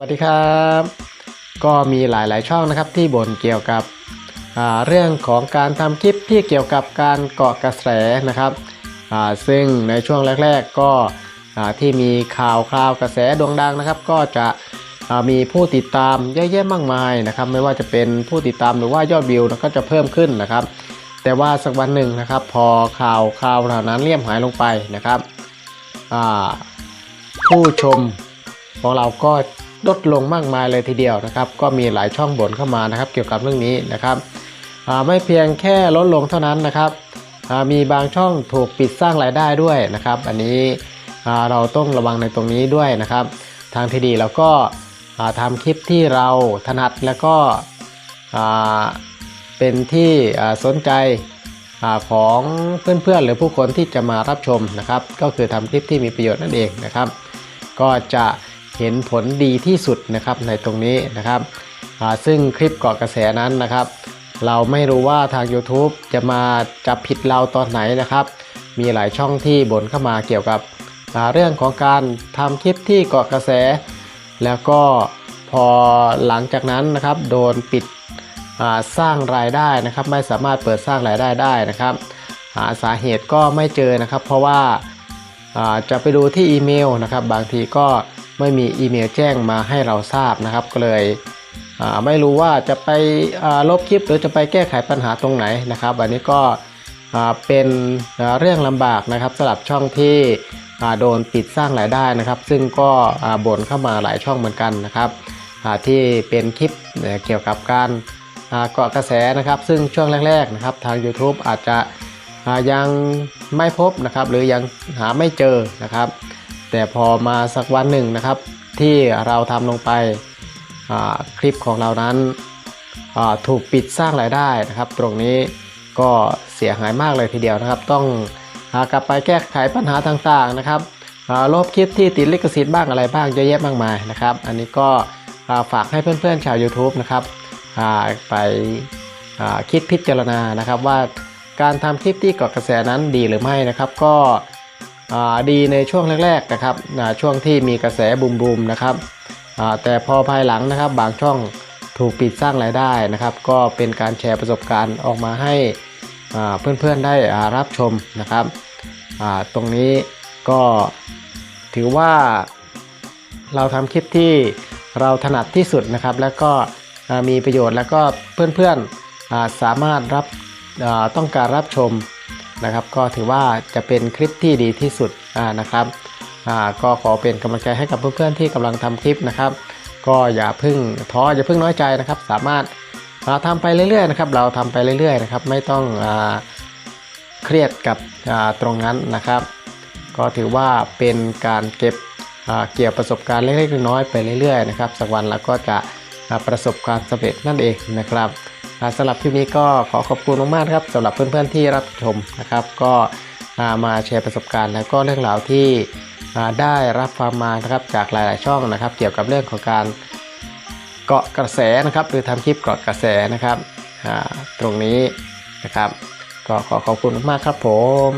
สวัสดีครับ ก็มีหลายๆช่องนะครับที่บ่นเกี่ยวกับเรื่องของการทำคลิปที่เกี่ยวกับการเกาะกระแสนะครับซึ่งในช่วงแรก ๆก็ที่มีข่าวคราวกระแสด่งดังนะครับ ก็จะมีผู้ติดตามเยอะแยะมากมายนะครับ ไม่ว่าจะเป็นผู้ติดตามหรือว่ายอดวิวนะก็จะเพิ่มขึ้นนะครับ แต่ว่าสักวันหนึ่งนะครับ พอข่าวข่าวเหล่านั้นเลี่ยมหายลงไปนะครับผู้ชมของเราก็ ลดลงมากมายเลยทีเดียวนะครับ ก็มีหลายช่องบ่นเข้ามานะครับ เกี่ยวกับเรื่องนี้นะครับไม่เพียงแค่ลดลงเท่านั้นนะครับมีบางช่องถูกปิดสร้างรายได้ด้วยนะครับ อันนี้เราต้องระวังในตรงนี้ด้วยนะครับ ทางที่ดีเราก็ทำคลิปที่เราถนัดแล้วก็เป็นที่สนใจอของเพื่อนๆ หรือผู้คนที่จะมารับชมนะครับ ก็คือทำคลิปที่มีประโยชน์นั่นเองนะครับ ก็จะ เห็นผลดีที่สุดนะครับในตรงนี้นะครับซึ่งคลิปเกาะกระแสนั้นนะครับ เราไม่รู้ว่าทาง YouTube จะมาจับผิดเราตอนไหนนะครับ มีหลายช่องที่บ่นเข้ามาเกี่ยวกับเรื่องของการทำคลิปที่เกาะกระแส แล้วก็พอหลังจากนั้นนะครับ โดนปิดสร้างรายได้นะครับ ไม่สามารถเปิดสร้างรายได้ได้นะครับหาสาเหตุก็ไม่เจอนะครับ เพราะว่าอ่าจะไปดูที่อีเมลนะครับ บางทีก็ ไม่มีอีเมลแจ้งมาให้เราทราบนะครับ ก็เลยไม่รู้ว่าจะไปลบคลิปหรือจะไปแก้ไขปัญหาตรงไหนนะครับ อันนี้ก็เป็นเรื่องลำบากนะครับสำหรับช่องที่โดนปิดสร้างรายได้นะครับ ซึ่งก็บ่นเข้ามาหลายช่องเหมือนกันนะครับที่เป็นคลิปเกี่ยวกับการเกาะกระแสนะครับ ซึ่งช่วงแรกๆนะครับทาง YouTube อาจจะยังไม่พบนะครับ หรือยังหาไม่เจอนะครับ แต่พอมาสักวันหนึ่งนะครับ ที่เราทำลงไปคลิปของเรานั้นถูกปิดสร้างรายได้นะครับ ตรงนี้ก็เสียหายมากเลยทีเดียวนะครับ ต้องกลับไปแก้ไขปัญหาต่างๆนะครับลบคลิปที่ติดลิขสิทธิ์บ้างอะไรบ้างเยอะแยะมากมายนะครับ อันนี้ก็ฝากให้เพื่อนๆชาว YouTube นะครับไปคิดพิจารณานะครับว่าการทำคลิปที่เกาะกระแสนั้นดีหรือไม่นะครับ ก็ ดีในช่วงแรกๆนะครับช่วงที่มีกระแสบูมๆนะครับแต่พอภายหลังนะครับบางช่องถูกปิดสร้างรายได้นะครับ ก็เป็นการแชร์ประสบการณ์ออกมาให้เพื่อนๆได้รับชมนะครับตรงนี้ก็ถือว่าเราทำคลิปที่เราถนัดที่สุดนะครับ แล้วก็มีประโยชน์แล้วก็เพื่อนๆสามารถรับต้องการรับชม นะครับ ก็ถือว่าจะเป็นคลิปที่ดีที่สุดนะครับก็ขอเป็นกำลังใจให้กับเพื่อนๆที่กำลังทำคลิปนะครับ ก็อย่าพึ่งท้ออย่าพึ่งน้อยใจนะครับ สามารถอ่าทำไปเรื่อยๆนะครับ เราทำไปเรื่อยๆนะครับ ไม่ต้องอเครียดกับตรงนั้นนะครับ ก็ถือว่าเป็นการเก็บเกี่ยวประสบการณ์เล็กๆน้อยๆไปเรื่อยๆนะครับ สักวันเราก็จะประสบความสำเร็จนั่นเองนะครับ สำหรับคลิปนี้ก็ขอขอบคุณมากๆครับสำหรับเพื่อนๆที่รับชมนะครับ ก็มาแชร์ประสบการณ์ แล้วก็เรื่องราวที่ได้รับฟังมานะครับจากหลายๆช่องนะครับ เกี่ยวกับเรื่องของการเกาะกระแสนะครับ หรือทำคลิปเกาะกระแสนะครับตรงนี้นะครับ ก็ขอขอบคุณมากๆครับผม